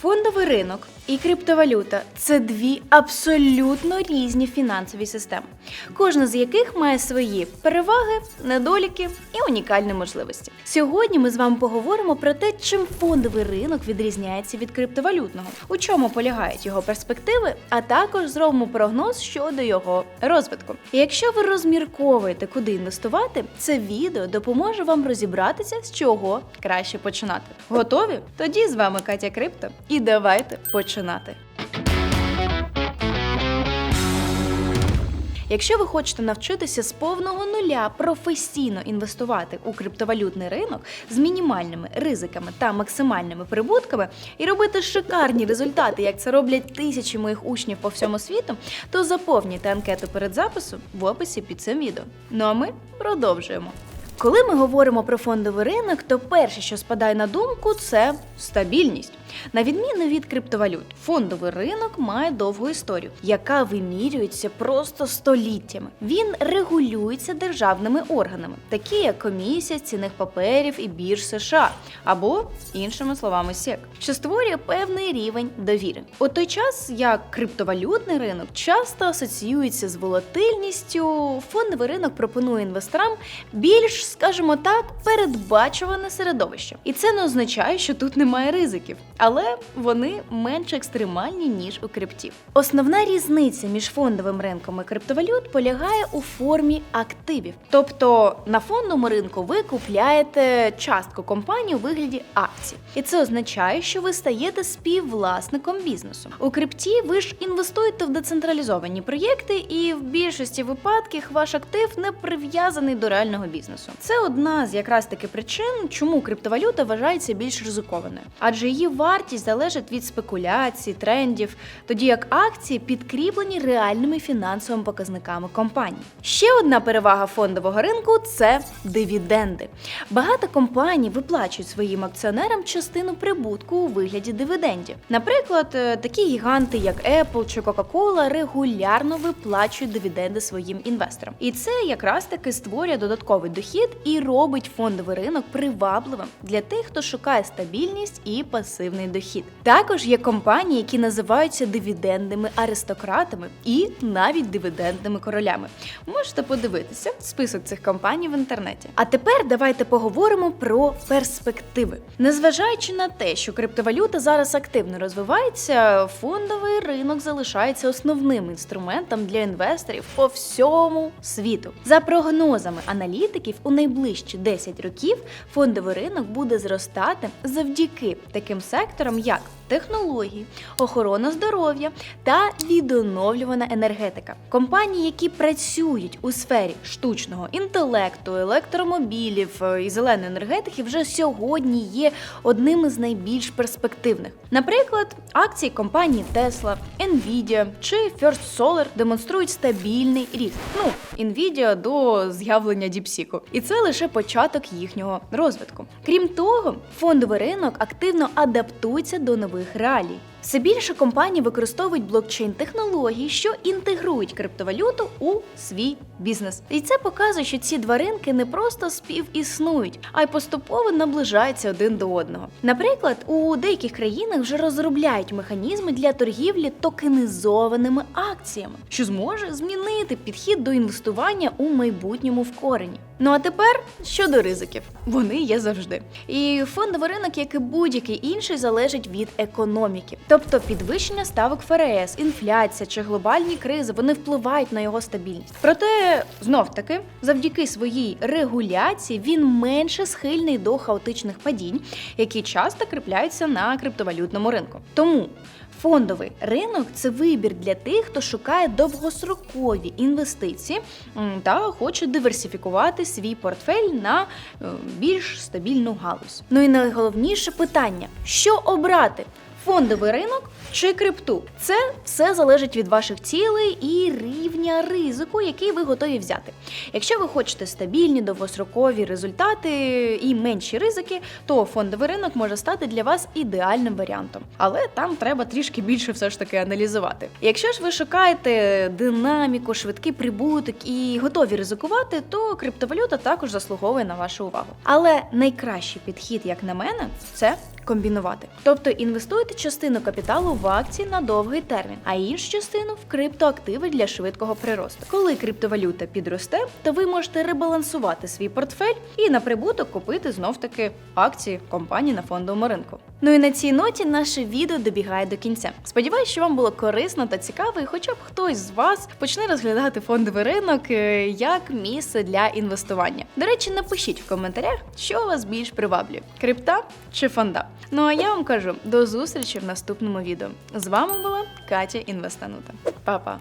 Фондовий ринок і криптовалюта це дві абсолютно різні фінансові системи, кожна з яких має свої переваги, недоліки і унікальні можливості. Сьогодні ми з вами поговоримо про те, чим фондовий ринок відрізняється від криптовалютного, у чому полягають його перспективи, а також зробимо прогноз щодо його розвитку. І якщо ви розмірковуєте, куди інвестувати, це відео допоможе вам розібратися, з чого краще починати. Готові? Тоді з вами Катя Крипто, і давайте починати. Якщо ви хочете навчитися з повного нуля професійно інвестувати у криптовалютний ринок з мінімальними ризиками та максимальними прибутками і робити шикарні результати, як це роблять тисячі моїх учнів по всьому світу, то заповнюйте анкету перед записом в описі під цим відео. Ну а ми продовжуємо. Коли ми говоримо про фондовий ринок, то перше, що спадає на думку, це стабільність. На відміну від криптовалют, фондовий ринок має довгу історію, яка вимірюється просто століттями. Він регулюється державними органами, такі як комісія цінних паперів і бірж США, або іншими словами СЕК, що створює певний рівень довіри. У той час як криптовалютний ринок часто асоціюється з волатильністю, фондовий ринок пропонує інвесторам більш, скажімо так, передбачуване середовище. І це не означає, що тут немає ризиків, але вони менш екстремальні ніж у крипті. Основна різниця між фондовим ринком і криптовалют полягає у формі активів. Тобто на фондовому ринку ви купляєте частку компанії у вигляді акцій, і це означає, що ви стаєте співвласником бізнесу. У крипті ви ж інвестуєте в децентралізовані проєкти, і в більшості випадків ваш актив не прив'язаний до реального бізнесу. Це одна з якраз таки причин, чому криптовалюта вважається більш ризикованою, адже її вартість залежить від спекуляцій, трендів, тоді як акції підкріплені реальними фінансовими показниками компаній. Ще одна перевага фондового ринку це дивіденди. Багато компаній виплачують своїм акціонерам частину прибутку у вигляді дивідендів. Наприклад, е, такі гіганти, як Apple чи Coca-Cola, регулярно виплачують дивіденди своїм інвесторам. І це якраз таки створює додатковий дохід і робить фондовий ринок привабливим для тих, хто шукає стабільність і пасивний дохід. Також є компанії, які називаються дивідендними аристократами і навіть дивідендними королями. Можете подивитися список цих компаній в інтернеті. А тепер давайте поговоримо про перспективи. Незважаючи на те, що криптовалюта зараз активно розвивається, фондовий ринок залишається основним інструментом для інвесторів по всьому світу. За прогнозами аналітиків, у найближчі 10 років фондовий ринок буде зростати завдяки таким секторам, як технології, охорона здоров'я та відоновлювана енергетика. Компанії, які працюють у сфері штучного інтелекту, електромобілів е, і зеленої енергетики, вже сьогодні є одним із найбільш перспективних. Наприклад, акції компанії Tesla, Nvidia чи First Solar демонструють стабільний ріст. Ну, Nvidia до з'явлення DeepSeek. І це лише початок їхнього розвитку. Крім того, фондовий ринок активно адаптується до нових реалій. Все більше компаній використовують блокчейн-технології, що інтегрують криптовалюту у свій бізнес. І це показує, що ці два ринки не просто співіснують, а й поступово наближаються один до одного. Наприклад, у деяких країнах вже розробляють механізми для торгівлі токенізованими акціями, що зможе змінити підхід до інвестування у майбутньому в корені. Ну а тепер щодо ризиків, вони є завжди. І фондовий ринок, як і будь-який інший, залежить від економіки. Тобто підвищення ставок ФРС, інфляція чи глобальні кризи вони впливають на його стабільність. Проте знов таки, завдяки своїй регуляції, він менше схильний до хаотичних падінь, які часто кріпляються на криптовалютному ринку. Тому Фондовий ринок це вибір для тих, хто шукає довгострокові інвестиції та хоче диверсифікувати свій портфель на е, більш стабільну галузь. Ну і найголовніше питання: що обрати? Фондовий ринок чи крипту? Це все залежить від ваших цілей і рівня ризику, який ви готові взяти. Якщо ви хочете стабільні довгострокові результати і менші ризики, то фондовий ринок може стати для вас ідеальним варіантом. Але там треба трішки більше все ж таки аналізувати. Якщо ж ви шукаєте динаміку, швидкий прибуток і готові ризикувати, то криптовалюта також заслуговує на вашу увагу. Але найкращий підхід, як на мене, це комбінувати. Тобто інвестуйте частину капіталу в акції на довгий термін, а іншу частину в криптоактиви для швидкого приросту. Коли криптовалюта підросте, то ви можете ребалансувати свій портфель і на прибуток купити знов таки акції компанії на фондовому ринку. Ну і на цій ноті наше відео добігає до кінця. Сподіваюсь, що вам було корисно та цікаво, і хоча б хтось з вас почне розглядати фондовий ринок е, як місце для інвестування. До речі, напишіть в коментарях, що вас більш приваблює: крипта чи фонда. Ну а я вам кажу до зустрічі в наступному відео. З вами була Катя Інвестанута. Па-па!